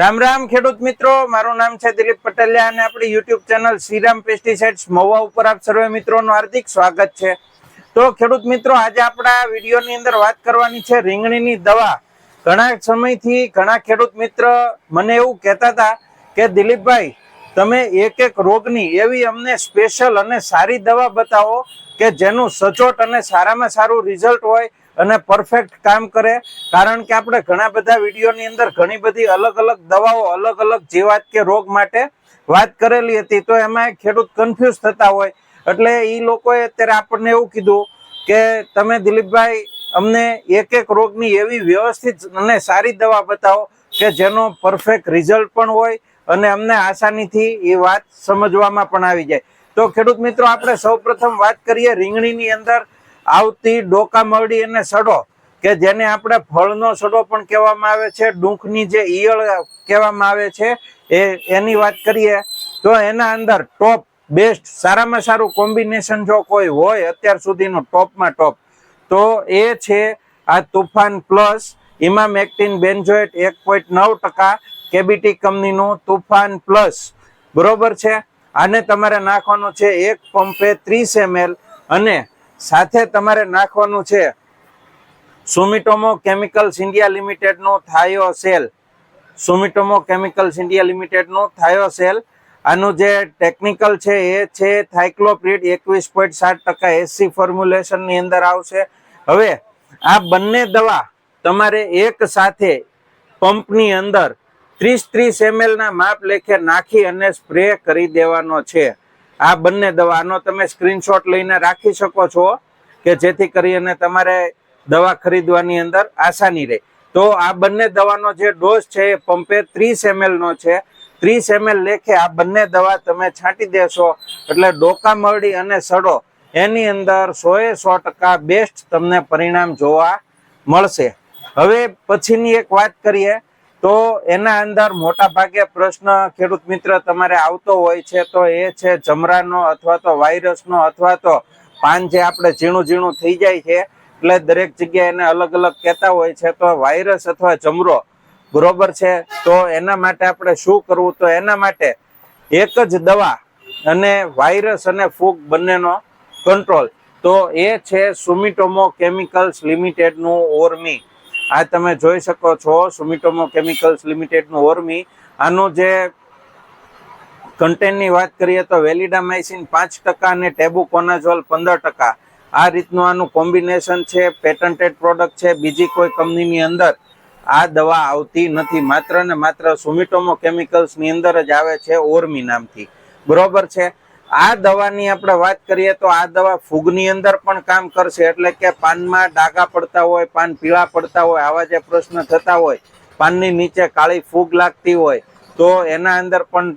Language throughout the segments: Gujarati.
રામ રામ ખેડૂત મિત્રો, મારું નામ છે દિલીપ પટેલિયા અને આપણી YouTube channel Shriram pesticides Mahuva ઉપર આપ સર્વે મિત્રોનું હાર્દિક સ્વાગત છે. તો ખેડૂત મિત્રો, આજે આપણા વિડીયોની અંદર વાત કરવાની છે રીંગણીની દવા. ઘણા સમયથી ઘણા ખેડૂત મિત્ર મને એવું કહેતા હતા કે, દિલીપભાઈ, તમે એક એક રોગની એવી અમને સ્પેશિયલ અને સારી દવા બતાવો કે જેનું સચોટ અને સારામાં સારું રિઝલ્ટ હોય અને પરફેક્ટ કામ કરે. કારણ કે આપણે ઘણા બધા વિડીયોની અંદર ઘણી બધી અલગ અલગ દવાઓ, અલગ અલગ જીવાત કે રોગ માટે વાત કરેલી હતી. તો એમાં ખેડૂત કન્ફ્યુઝ થતા હોય. એટલે એ લોકોએ અત્યારે આપણને એવું કીધું કે તમે દિલીપભાઈ, અમને એક એક રોગની એવી વ્યવસ્થિત અને સારી દવા બતાવો કે જેનો પરફેક્ટ રિઝલ્ટ પણ હોય અને અમને આસાનીથી એ વાત સમજવામાં પણ આવી જાય. તો ખેડૂત મિત્રો, આપણે સૌપ્રથમ વાત કરીએ રીંગણીની અંદર. આવતી ડોકા મરડી અને સડો, કે જેને આપણે ફળનો સડો પણ કહેવામાં આવે છે, ડૂંખની જે ઈયળ કહેવામાં આવે છે, એ એની વાત કરીએ, તો એના અંદર ટોપ બેસ્ટ સારામાં સારું કોમ્બિનેશન જો કોઈ હોય, અત્યાર સુધીનું ટોપમાં ટોપ તો એ છે આ Toofan plus emamectin benzoate એક પોઈન્ટ નવ ટકા કેબીટી કંપનીનું તુફાન પ્લસ બરોબર છે? આને તમારે નાખવાનું છે એક પંપે ત્રીસ એમએલ અને સાથે તમારે નાખવાનું છે સુમિટોમો કેમિકલ્સ ઇન્ડિયા લિમિટેડનું થાયોસેલ સુમિટોમો કેમિકલ્સ ઇન્ડિયા લિમિટેડનું થાયોસેલ આનું જે ટેકનિકલ છે એ છે થાઇક્લોપ્રિડ એકવીસ પોઈન્ટ સાત ટકા એસી ફોર્મ્યુલેશનની અંદર આવશે. હવે આ બંને દવા તમારે એક સાથે પંપની અંદર ત્રીસ ત્રીસ એમએલના માપ લેખે નાખી અને સ્પ્રે કરી દેવાનો છે. આ બંને દવાનો તમે સ્ક્રીનશોટ લઈને રાખી શકો છો કે જેથી કરીને તમારે દવા ખરીદવાની અંદર આસાની રહે. તો આ બંને દવાનો જે ડોઝ છે એ પંપે ત્રીસ એમએલ નો છે. ત્રીસ એમએલ લેખે આ બંને દવા તમે છાંટી દેશો એટલે ડોકા મરડી અને સડો એની અંદર સો એ સો ટકા બેસ્ટ તમને પરિણામ જોવા મળશે. હવે પછીની એક વાત કરીએ. તો એના અંદર મોટા ભાગે પ્રશ્ન ખેડૂત મિત્ર તમારે આવતો હોય છે, તો એ છે જમરાનો અથવા તો વાયરસનો અથવા તો પાન જે આપણે ઝીણું ઝીણું થઈ જાય છે, એટલે દરેક જગ્યાએ એને અલગ અલગ કહેતા હોય છે, તો વાયરસ અથવા જમરો બરોબર છે, તો એના માટે આપણે શું કરવું? તો એના માટે એક જ દવા અને વાયરસ અને ફૂગ બંનેનો કંટ્રોલ. તો એ છે સુમિટોમો કેમિકલ્સ લિમિટેડનું ઓર્મી. આ તમે જોઈ શકો છો સુમિટોમો કેમિકલ્સ લિમિટેડનું ઓર્મી. આનું જે કન્ટેનની વાત કરીએ તો વેલિડામાઇસિન પાંચ ટકા અને ટેબુકોનાઝોલ પંદર ટકા. આ રીતનું આનું કોમ્બિનેશન છે પેટન્ટેડ પ્રોડક્ટ છે, બીજી કોઈ કંપનીની અંદર આ દવા આવતી નથી. માત્ર ને માત્ર સુમિટોમો કેમિકલ્સની અંદર જ આવે છે ઓર્મી નામથી. બરોબર છે? આ દવાની આપણે વાત કરીએ તો આ દવા ફૂગની અંદર પણ કામ કરશે. એટલે કે પાનમાં ડાઘા પડતા હોય, પાન પીળા પડતા હોય, આવા જે પ્રશ્ન થતા હોય, પાનની નીચે કાળી ફૂગ લાગતી હોય, તો એના અંદર પણ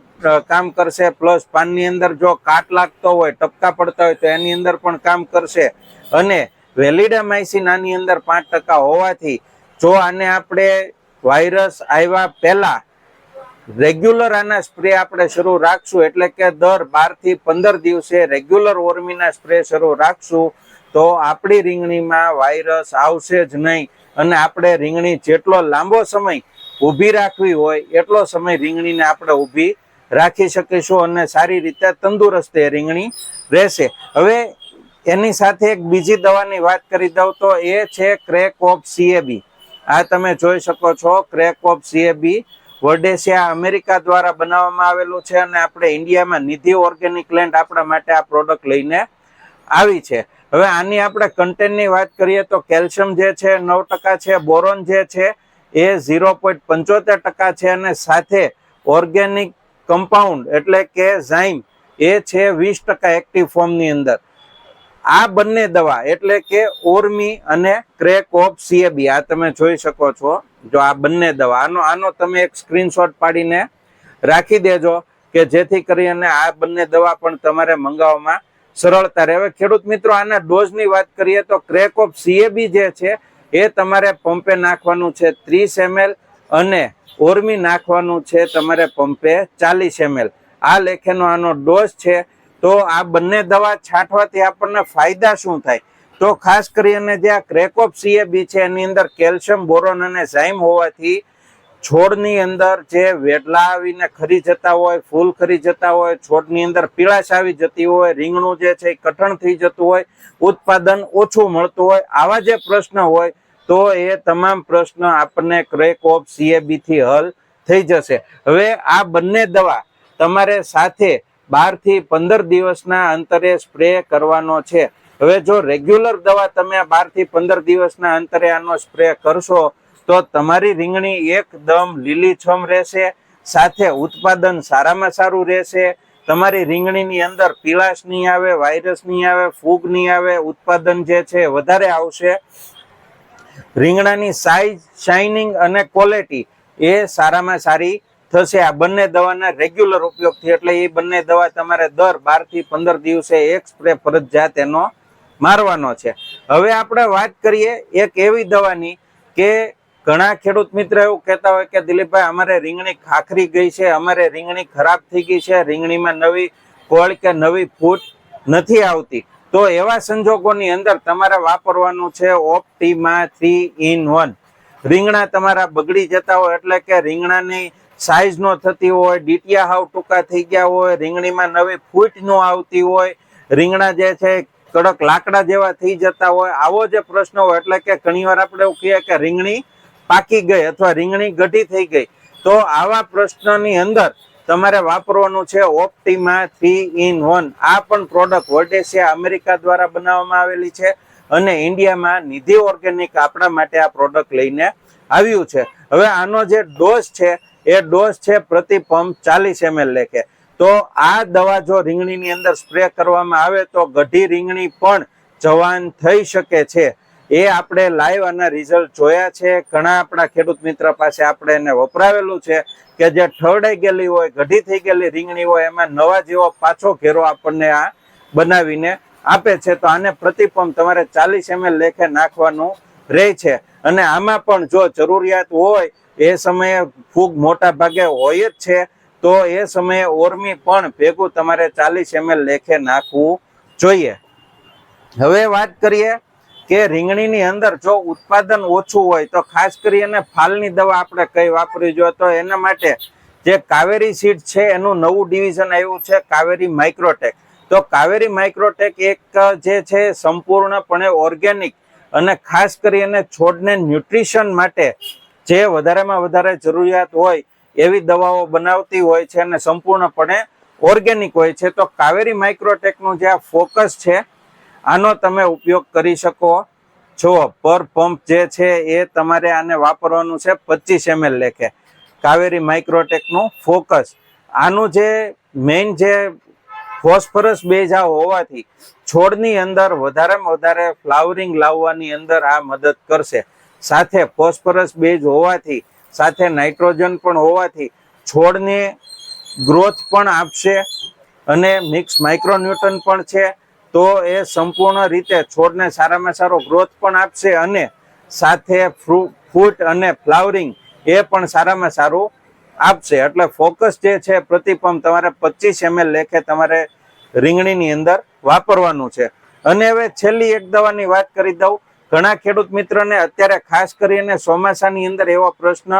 કામ કરશે. પ્લસ પાનની અંદર જો કાટ લાગતો હોય, ટપકા પડતા હોય, તો એની અંદર પણ કામ કરશે. અને વેલિડામાઇસિન આની અંદર પાંચ ટકા હોવાથી જો આને આપણે વાયરસ આવ્યા પહેલા રેગ્યુલર આના સ્પ્રે આપણે શરૂ રાખશું. એટલે કે દર બારથી પંદર દિવસે રેગ્યુલર ઓર્મીના સ્પ્રે શરૂ રાખશું. તો આપણી રીંગણીમાં વાયરસ આવશે જ નહીં. અને આપણે રીંગણી જેટલો લાંબો સમય ઊભી રાખવી હોય, એટલો સમય રીંગણીને આપણે ઊભી રાખી શકીશું અને સારી રીતે તંદુરસ્ત એ રીંગણી રહેશે. હવે એની સાથે એક બીજી દવાની વાત કરી દઉં તો એ છે ક્રેક ઓફ સીએબી આ તમે જોઈ શકો છો crack of CAB Verdesian America દ્વારા બનાવવામાં આવેલું છે અને આપણે ઇન્ડિયામાં નિધિ ઓર્ગેનિક લેન્ડ આપણા માટે આ પ્રોડક્ટ લઈને આવી છે. હવે આની આપણે કન્ટેન્ટની વાત કરીએ તો કેલ્શિયમ જે છે નવ છે, બોરોન જે છે એ ઝીરો છે અને સાથે ઓર્ગેનિક કમ્પાઉન્ડ એટલે કે ઝાઇમ એ છે વીસ ટકા એક્ટિવ ફોર્મની અંદર. આ બંને દવા એટલે કે ઓર્મી અને ક્રેક ઓફ સીએબી, આ તમે જોઈ શકો છો. જો આ બંને દવા, આનો આનો તમે એક સ્ક્રીનશોટ પાડીને રાખી દેજો કે જેથી કરીને આ બંને દવા પણ તમારે મંગાવવામાં સરળતા રહે. હવે ખેડૂત મિત્રો, આના ડોઝની વાત કરીએ તો ક્રેક ઓફ સીએબી જે છે, એ તમારે પંપે નાખવાનું છે ત્રીસ એમએલ અને ઓર્મી નાખવાનું છે તમારે પંપે ચાલીસ એમએલ. આ લેખેનો આનો ડોઝ છે તો આ બંને દવા છાંટવાથી આપણને ફાયદા શું થાય? તો ખાસ કરીને જે આ ક્રેકોપ સીએબી છે, એની અંદર કેલ્શિયમ, બોરોન અને ઝાઇમ હોવાથી છોડની અંદર જે વેડલા આવીને ખરી જતા હોય, ફૂલ ખરી જતા હોય, છોડની અંદર પીળાશ આવી જતી હોય, રીંગણું જે છે એ કઠણ થઈ જતું હોય, ઉત્પાદન ઓછું મળતું હોય, આવા જે પ્રશ્ન હોય, તો એ તમામ પ્રશ્ન આપણને ક્રેક ઓફ સીએબી થી હલ થઈ જશે. હવે આ બંને દવા તમારે સાથે બારથી પંદર દિવસના અંતરે સ્પ્રે કરવાનો છે. હવે જો રેગ્યુલર દવા તમે બારથી પંદર દિવસના અંતરે આનો સ્પ્રે કરશો, તો તમારી રીંગણી એકદમ લીલીછમ રહેશે, સાથે ઉત્પાદન સારામાં સારું રહેશે, તમારી રીંગણીની અંદર પીળાશ નહીં આવે, વાયરસ નહીં આવે, ફૂગ નહીં આવે, ઉત્પાદન જે છે વધારે આવશે. રીંગણાની સાઈઝ શાઇનિંગ અને ક્વોલિટી એ સારામાં સારી થશે. આ બંને દવાના રેગ્યુલર ઉપયોગથી, એટલે એ બંને દવા તમારે દર બારથી પંદર દિવસે એક સ્પ્રે ફરજિયાત એનો મારવાનો છે. હવે આપણે વાત કરીએ એક એવી દવાની કે ઘણા ખેડૂત મિત્ર એવું કહેતા હોય કે, દિલીપભાઈ, અમારે રીંગણી ખાખરી ગઈ છે, અમારે રીંગણી ખરાબ થઈ ગઈ છે, રીંગણીમાં નવી કોળ કે નવી ફૂટ નથી આવતી. તો એવા સંજોગોની અંદર તમારે વાપરવાનું છે ઓપ્ટીમા થ્રી ઇન વન રીંગણા તમારા બગડી જતા હોય, એટલે કે રીંગણાની સાઈઝ નો થતી હોય, ડીટિયા હાવ ટૂંકા થઈ ગયા હોય, રીંગણીમાં નવી ફૂટ નો આવતી હોય, રીંગણા જે છે કડક લાકડા જેવા થઈ જતા હોય, આવો જે પ્રશ્ન હોય, એટલે કે ઘણીવાર આપણે એવું કહીએ કે રીંગણી પાકી ગઈ અથવા રીંગણી ગઢી થઈ ગઈ, તો આવા પ્રશ્નની અંદર તમારે વાપરવાનું છે ઓપ્ટિમા થ્રી ઇન વન આ પણ પ્રોડક્ટ વર્ડેસિયા અમેરિકા દ્વારા બનાવવામાં આવેલી છે અને ઇન્ડિયામાં નિધિ ઓર્ગેનિક આપણા માટે આ પ્રોડક્ટ લઈને આવ્યું છે. હવે આનો જે ડોઝ છે એ ડોઝ છે પ્રતિ પંપ ચાલીસ એમએલ લેખે. તો આ દવા જો રીંગણીની અંદર સ્પ્રે કરવામાં આવે તો ગઢી રીંગણી પણ જવાન થઈ શકે છે. એ આપણે લાઈવ આના રિઝલ્ટ જોયા છે. ઘણા આપણા ખેડૂત મિત્ર પાસે આપણે એને વપરાવેલું છે કે જે ઠરડાઈ ગયેલી હોય, ગઢી થઈ ગયેલી રીંગણી હોય, એમાં નવા જેવો પાછો ઘેરો આપણને આ બનાવીને આપે છે. તો આને પ્રતિપંપ તમારે ચાલીસ એમએલ લેખે નાખવાનું રહે છે. અને આમાં પણ જો જરૂરિયાત હોય, એ સમયે ફૂગ મોટા ભાગે હોય જ છે, તો એ સમયે ઓરમી પણ ભેગું તમારે ચાલીસ એમએલ લેખે નાખવું જોઈએ. હવે વાત કરીએ કે રીંગણીની અંદર જો ઉત્પાદન ઓછું હોય, તો ખાસ કરીને ફાલની દવા આપણે કઈ વાપરવી જોઈએ, તો એના માટે જે કાવેરી સીડ છે, એનું નવું ડિવિઝન આવ્યું છે, કાવેરી માઇક્રોટેક. તો કાવેરી માઇક્રોટેક એક જે છે, સંપૂર્ણપણે ઓર્ગેનિક અને ખાસ કરીને છોડને ન્યુટ્રિશન માટે જે વધારેમાં વધારે જરૂરિયાત હોય એવી દવાઓ બનાવતી હોય છે અને સંપૂર્ણપણે ઓર્ગેનિક હોય છે, તો કાવેરી માઇક્રોટેકનું જે આ ફોકસ છે, આનો તમે ઉપયોગ કરી શકો. છો પર પંપ જે છે એ તમારે આને વાપરવાનું છે પચીસ એમએલ લેખે. કાવેરી માઇક્રોટેકનું ફોકસ. આનું જે મેઇન જે ફોસ્ફરસ બેઝ હોવાથી છોડની અંદર વધારેમાં વધારે ફ્લાવરિંગ લાવવાની અંદર આ મદદ કરશે. સાથે ફોસ્ફરસ બેઝ હોવાથી, સાથે નાઇટ્રોજન પણ હોવાથી છોડને ગ્રોથ પણ આપશે અને મિક્સ માઇક્રોન્યુટન પણ છે. તો એ સંપૂર્ણ રીતે છોડને સારામાં સારો ગ્રોથ પણ આપશે અને સાથે ફ્રૂટ અને ફ્લાવરિંગ એ પણ સારામાં સારું આપશે. એટલે ફોકસ જે છે પ્રતિપંપ તમારે પચીસ એમએલ લેખે તમારે રીંગણીની અંદર વાપરવાનું છે. અને હવે છેલ્લી એક દવાની વાત કરી દઉં. ઘણા ખેડૂત મિત્રોને અત્યારે ખાસ કરીને ચોમાસાની અંદર એવો પ્રશ્ન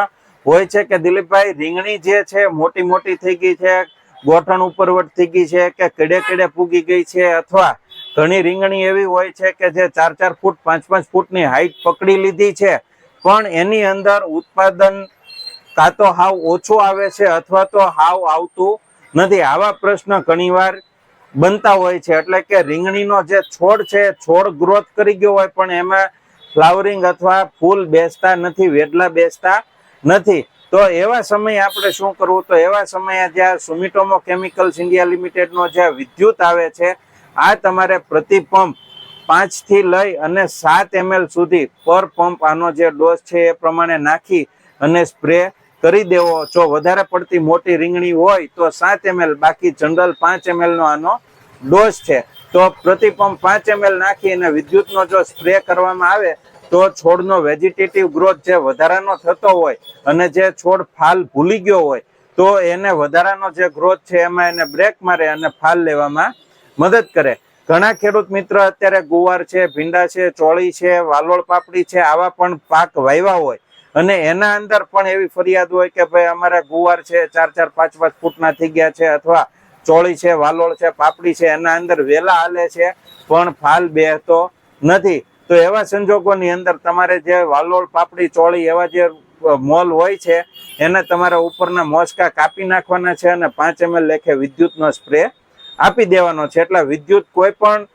હોય છે કે, દિલીપભાઈ, રીંગણી જે છે મોટી મોટી થઈ ગઈ છે, ગોઠણ ઉપરવટ થઈ ગઈ છે કે કેડે કેડે પૂગી ગઈ છે? અથવા ઘણી રીંગણી એવી હોય છે કે જે ચાર ચાર ફૂટ, પાંચ પાંચ ફૂટની હાઈટ પકડી લીધી છે, પણ એની અંદર ઉત્પાદન કાં તો હાવ ઓછું આવે છે અથવા તો હાવ આવતું નથી? આવા પ્રશ્ન ઘણીવાર બનતા હોય છે એટલે કે રીંગણીનો જે છોડ છે, છોડ ગ્રોથ કરી ગયો હોય પણ એમાં ફ્લાવરિંગ અથવા ફૂલ બેસતા નથી વેડલા બેસતા નથી. તો એવા સમયે આપણે શું કરવું? તો એવા સમયે જ્યાં સુમિટોમો કેમિકલ્સ ઇન્ડિયા લિમિટેડનો જે વિદ્યુત આવે છે, આ તમારે પ્રતિ પંપ પાંચથી લઈ અને સાત એમએલ સુધી પર પંપ આનો જે ડોઝ છે એ પ્રમાણે નાખી અને સ્પ્રે કરી દેવો. જો વધારે પડતી મોટી રીંગણી હોય તો સાત એમએલ, બાકી જનરલ પાંચ એમએલનો આનો ડોઝ છે. તો પ્રતિ પાંચ એમએલ નાખી અને વિદ્યુતનો જો સ્પ્રે કરવામાં આવે, તો છોડનો વેજીટેટિવ ગ્રોથ જે વધારાનો થતો હોય અને જે છોડ ફાલ ભૂલી ગયો હોય, તો એને વધારાનો જે ગ્રોથ છે એમાં એને બ્રેક મારે અને ફાલ લેવામાં મદદ કરે. ઘણા ખેડૂત મિત્ર અત્યારે ગુવાર છે, ભીંડા છે, ચોળી છે, વાલોળ પાપડી છે, આવા પણ પાક વાવ્યા હોય. અને એના અંદર પણ એવી ફરિયાદ હોય કે ભાઈ અમારા ગુવાર છે, ચાર ચાર, પાંચ પાંચ ફૂટના થઈ ગયા છે અથવા ચોળી છે, વાલોળ છે, પાપડી છે, એના અંદર વેલા હાલે છે, પણ ફાલ બેહતો નથી. તો એવા સંજોગોની અંદર તમારે જે વાલોળ, પાપડી, ચોળી એવા જે મોલ હોય છે, એને તમારા ઉપરના મોસકા કાપી નાખવાના છે અને પાંચ એમએલ લેખે વિદ્યુતનો સ્પ્રે આપી દેવાનો છે. એટલે વિદ્યુત કોઈ પણ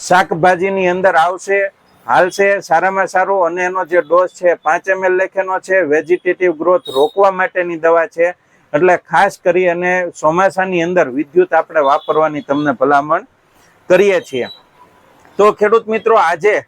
શાકભાજીની અંદર આવશે હાલશે સારામાં સારું અને એનો જે ડોઝ છે, પાંચ એમએલ લેખેનો છે, વેજીટેટિવ ગ્રોથ રોકવા માટેની દવા છે. એટલે ખાસ કરી અને ચોમાસાની અંદર વિદ્યુત આપણે વાપરવાની તમને ભલામણ કરીએ છીએ. તો ખેડૂત મિત્રો, આજે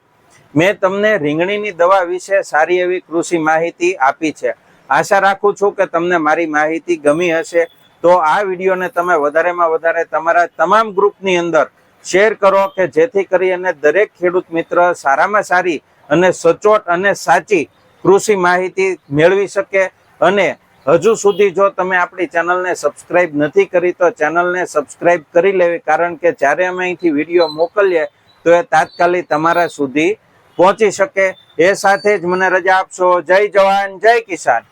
મેં તમને રીંગણીની દવા વિશે સારી એવી કૃષિ માહિતી આપી છે. આશા રાખું છું કે તમને મારી માહિતી ગમી હશે. તો આ વિડીયોને તમે વધારેમાં વધારે તમારા તમામ ગ્રુપની અંદર શેર કરો કે જેથી કરી અને દરેક ખેડૂત મિત્ર સારામાં સારી અને સચોટ અને સાચી કૃષિ માહિતી મેળવી શકે. અને હજુ સુધી જો તમે આપણી ચેનલને સબસ્ક્રાઇબ નથી કરી, તો ચેનલને સબસ્ક્રાઇબ કરી લેવી. કારણ કે જ્યારે અમે અહીંથી વીડિયો મોકલીએ, તો એ તાત્કાલિક તમારા સુધી પહોંચી શકે. એ સાથે જ મને રજા આપશો. જય જવાન, જય કિસાન.